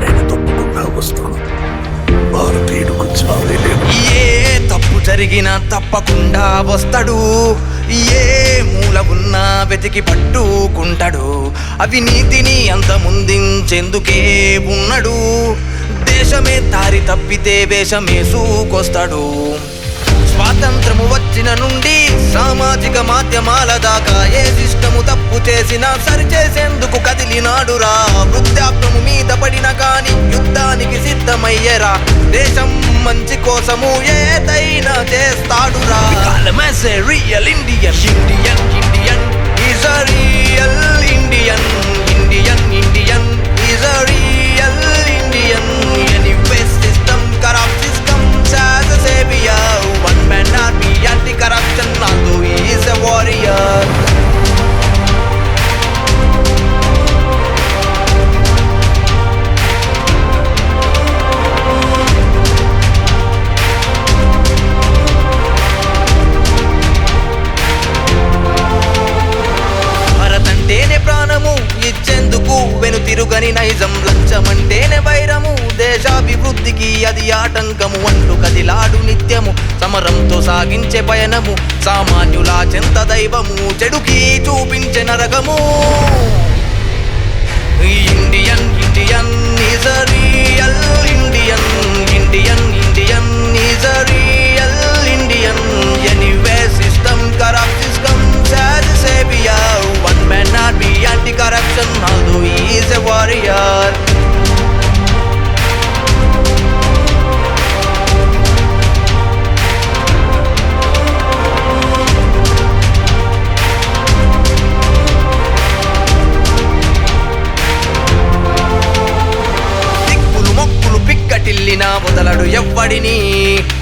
నేను తప్పుకున్నా వస్తాను భారతీయుడుకు చావే లేదు ఏ తప్పు జరిగినా తప్పకుండా వస్తాడు. ఏ మూల ఉన్నా వెతికి పట్టుకుంటాడు. అవినీతిని అంత ముందించేందుకే ఉన్నాడు. దేశమే తారి తప్పితే వేషమేసుకొస్తాడు. స్వాతంత్రము వచ్చిన నుండి సామాజిక మాధ్యమాల దాకా ఏ సిస్టము తప్పు చేసినా సరిచేసేందుకు కదిలినాడురా. వృద్ధాప్యము మీద పడిన గాని యుద్ధానికి సిద్ధమయ్యేరా. దేశం మంచి కోసము ఏదైనా చేస్తాడురా. Real Indian Indian Indian is real భారతంటేనే ప్రాణము ఇచ్చేందుకు వెనుతిరుగని నైజం లంచమంటేనే వైరము. దేశాభివృద్ధికి అది ఆటంకము అంటూ కదిలాడు నిత్యము. సమరంతో సాగించే పయనము సామాన్యుల చెంత దైవము చెడుకి చూపించే నరకము. ఇండియన్ ఇండియన్ పిక్కటిల్లిన వదలడు ఎవ్వడిని.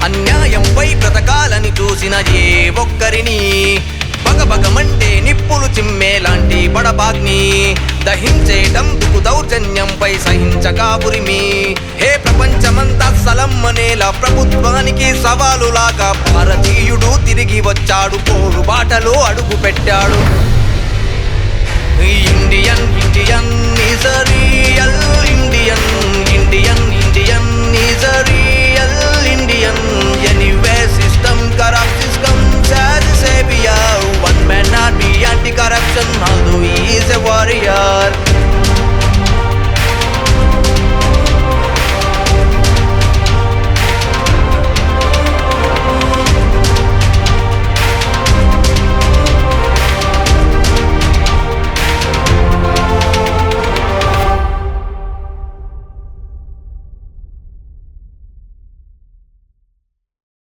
అన్యాయంపై బ్రతకాలని చూసిన ఏ ఒక్కరిని. బగబగమంటే నిప్పులు చిమ్మేలాంటి బడబాగ్ని. దహించేటందుకు దౌర్జన్యంపై సహించగా ఉరిమి హే ప్రపంచమంతా సలమ్మనేలా ప్రభుత్వానికి సవాలులాగా భారతీయుడు తిరిగి వచ్చాడు పోరు బాటలో అడుగు పెట్టాడు. Indian Indian is is a warrior.